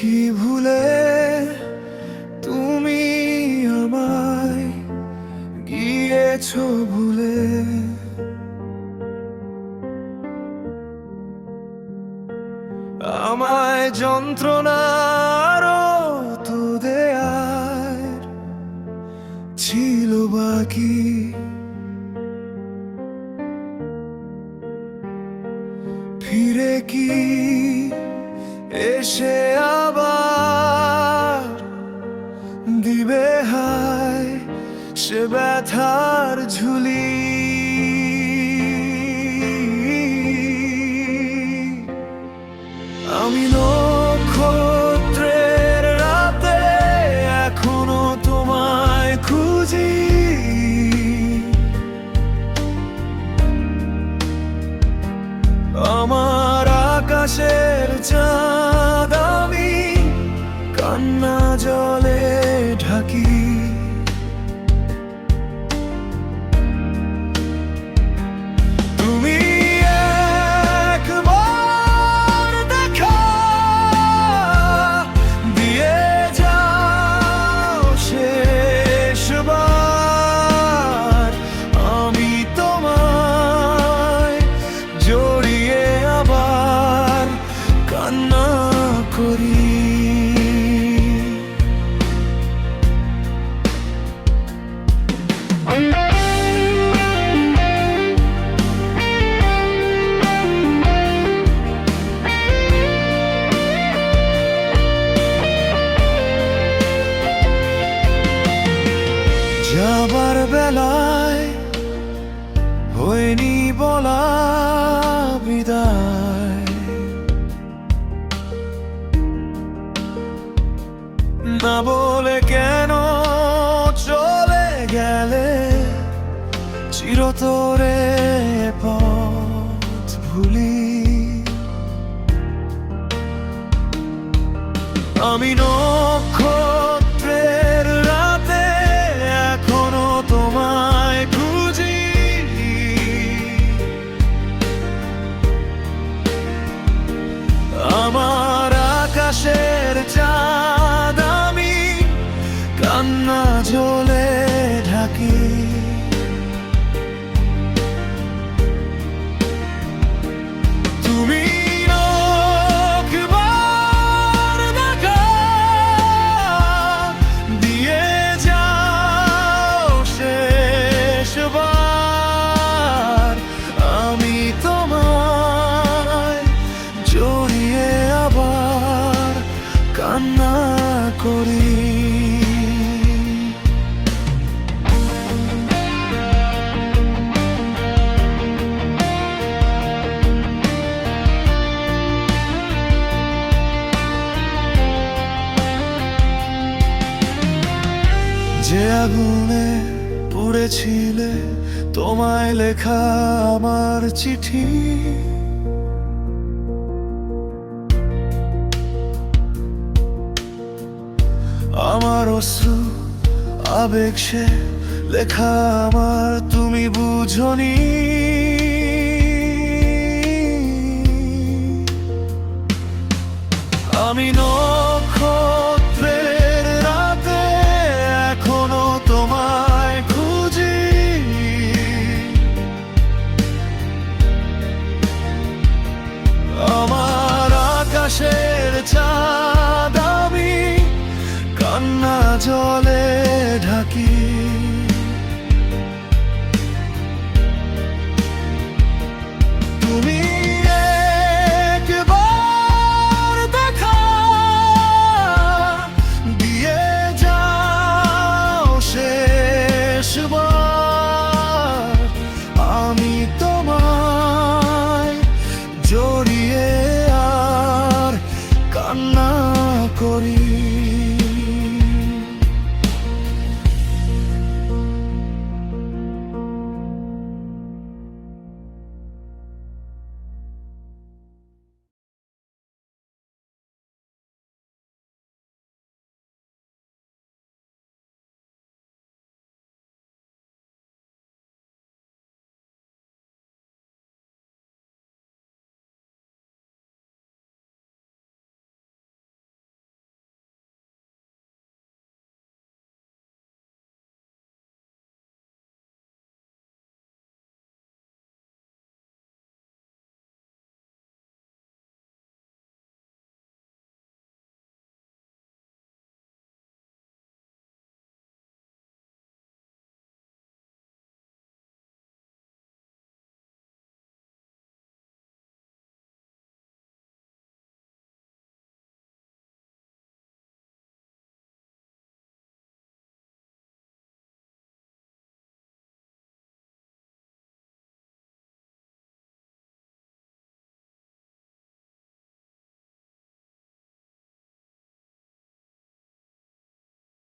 কি ভুলে তুমি আমায় গিয়েছ ভুলে? আমায় যন্ত্রণার তো দেয়ার ছিল বাকি। ফিরে কি এসে আ দিবে হায় সে ব্যথার ঝুলি। আমি নক্ষত্রের রাতে এখনও তোমায় খুঁজি। আমার আকাশের চাঁদ আমি কান্না জলে তোমায় জড়িয়ে আবার কান্না করি। চিরতরে পথ ভুলি। আমি নক্ষত্রের করি। যে আগুনে পুড়েছিলে তোমায় লেখা আমার চিঠি। আমার অশ্রু আবেগ সে লেখা আমার তুমি বুঝনি। আমি নক্ষত্রের না করি।